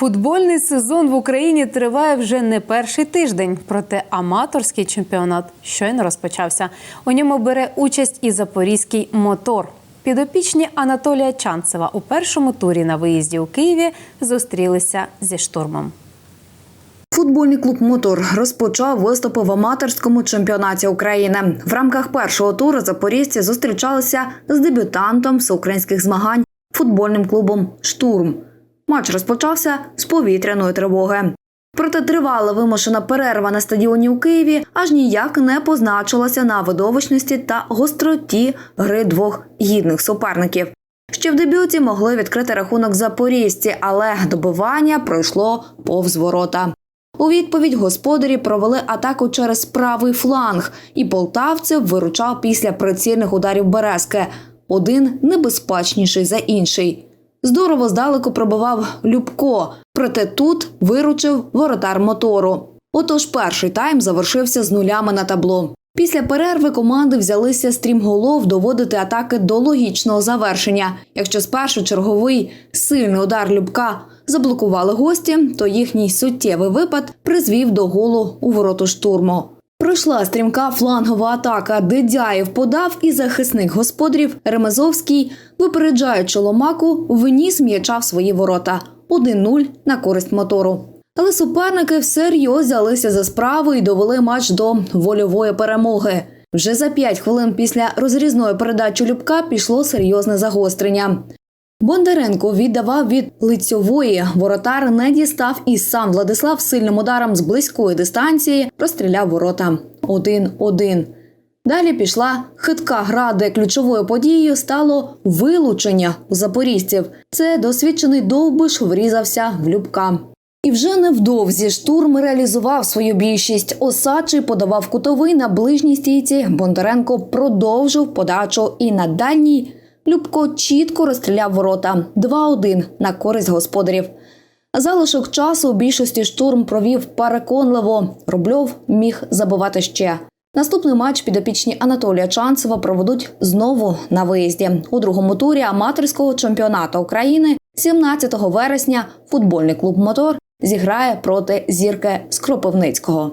Футбольний сезон в Україні триває вже не перший тиждень. Проте аматорський чемпіонат щойно розпочався. У ньому бере участь і запорізький мотор. Підопічні Анатолія Чанцева у першому турі на виїзді у Києві зустрілися зі штурмом. Футбольний клуб Мотор розпочав виступи в аматорському чемпіонаті України. В рамках першого туру запорізьці зустрічалися з дебютантом всеукраїнських змагань футбольним клубом Штурм. Матч розпочався з повітряної тривоги. Проте тривала вимушена перерва на стадіоні у Києві аж ніяк не позначилася на видовищності та гостроті гри двох гідних суперників. Ще в дебюті могли відкрити рахунок запорізьці, але добивання пройшло повз ворота. У відповідь господарі провели атаку через правий фланг, і полтавців виручав після прицільних ударів Березки. Один небезпечніший за інший. Здорово здалеку пробивав Любко, проте тут виручив воротар мотору. Отож перший тайм завершився з нулями на табло. Після перерви команди взялися стрімголов доводити атаки до логічного завершення. Якщо спершу черговий сильний удар Любка заблокували гості, то їхній суттєвий випад призвів до голу у вороту штурму. Пройшла стрімка флангова атака. Дедяєв подав і захисник господарів Ремезовський, випереджаючи Ломаку, виніс м'яча в свої ворота 1-0 на користь мотору. Але суперники всерйоз взялися за справу і довели матч до вольової перемоги. Вже за 5 хвилин після розрізної передачі Любка пішло серйозне загострення. Бондаренко віддавав від лицьової. Воротар не дістав і сам Владислав сильним ударом з близької дистанції розстріляв ворота. 1-1. Далі пішла хитка гра, де ключовою подією стало вилучення у запорізців. Це досвідчений довбиш врізався в Любка. І вже невдовзі штурм реалізував свою більшість. Осадчий подавав кутовий на ближній стійці. Бондаренко продовжив подачу і на дальній Любко чітко розстріляв ворота 2-1 на користь господарів. Залишок часу у більшості штурм провів переконливо. Рубльов міг забивати ще. Наступний матч підопічні Анатолія Чанцева проведуть знову на виїзді у другому турі аматорського чемпіонату України 17 вересня футбольний клуб Мотор зіграє проти зірки з Кропивницького.